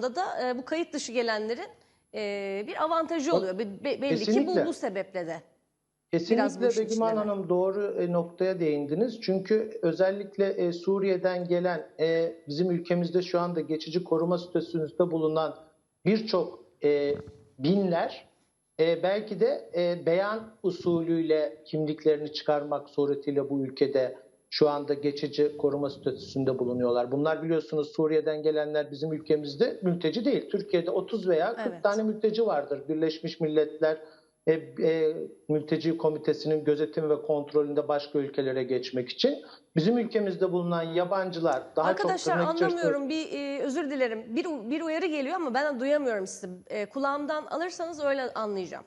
konusunda da e, bu kayıt dışı gelenlerin e, bir avantajı oluyor. Be- be- belli ki bu, Kesinlikle. bu sebeple de. Kesinlikle Biraz Begüm Hanım doğru e, noktaya değindiniz. Çünkü özellikle e, Suriye'den gelen e, bizim ülkemizde şu anda geçici koruma statüsünde bulunan birçok binler belki de beyan usulüyle kimliklerini çıkarmak suretiyle bu ülkede şu anda geçici koruma statüsünde bulunuyorlar. Bunlar biliyorsunuz Suriye'den gelenler bizim ülkemizde mülteci değil. Türkiye'de 30 veya 40 Evet. tane mülteci vardır. Birleşmiş Milletler e, e, mülteci komitesinin gözetim ve kontrolünde başka ülkelere geçmek için bizim ülkemizde bulunan yabancılar daha Arkadaşlar çok içerisinde- anlamıyorum. Bir e, özür dilerim. Bir bir uyarı geliyor ama ben duyamıyorum sizi. E, kulağımdan alırsanız öyle anlayacağım.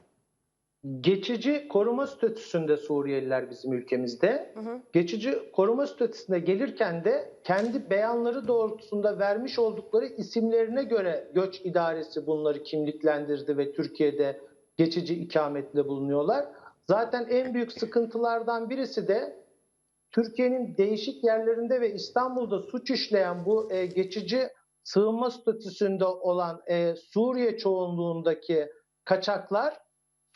Geçici koruma statüsünde Suriyeliler bizim ülkemizde. Geçici koruma statüsüne gelirken de kendi beyanları doğrultusunda vermiş oldukları isimlerine göre göç idaresi bunları kimliklendirdi ve Türkiye'de geçici ikametle bulunuyorlar. Zaten en büyük sıkıntılardan birisi de Türkiye'nin değişik yerlerinde ve İstanbul'da suç işleyen bu e, geçici sığınma statüsünde olan e, Suriye çoğunluğundaki kaçaklar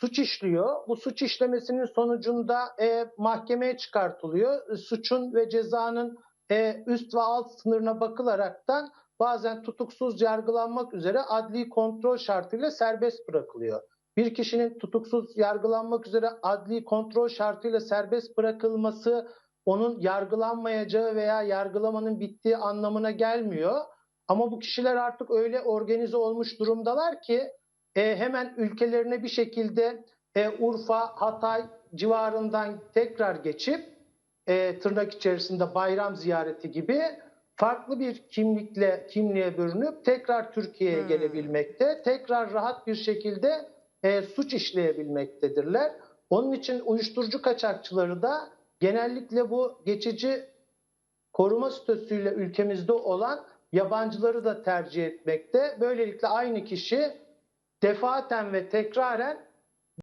suç işliyor. Bu suç işlemesinin sonucunda e, mahkemeye çıkartılıyor. E, Suçun ve cezanın e, üst ve alt sınırına bakılaraktan bazen tutuksuz yargılanmak üzere adli kontrol şartıyla serbest bırakılıyor. Bir kişinin tutuksuz yargılanmak üzere adli kontrol şartıyla serbest bırakılması onun yargılanmayacağı veya yargılamanın bittiği anlamına gelmiyor. Ama bu kişiler artık öyle organize olmuş durumdalar ki e, hemen ülkelerine bir şekilde e, Urfa, Hatay civarından tekrar geçip e, tırnak içerisinde bayram ziyareti gibi farklı bir kimlikle kimliğe bürünüp tekrar Türkiye'ye Hmm. gelebilmekte, tekrar rahat bir şekilde e, suç işleyebilmektedirler. Onun için uyuşturucu kaçakçıları da genellikle bu geçici koruma statüsüyle ülkemizde olan yabancıları da tercih etmekte. Böylelikle aynı kişi defaten ve tekraren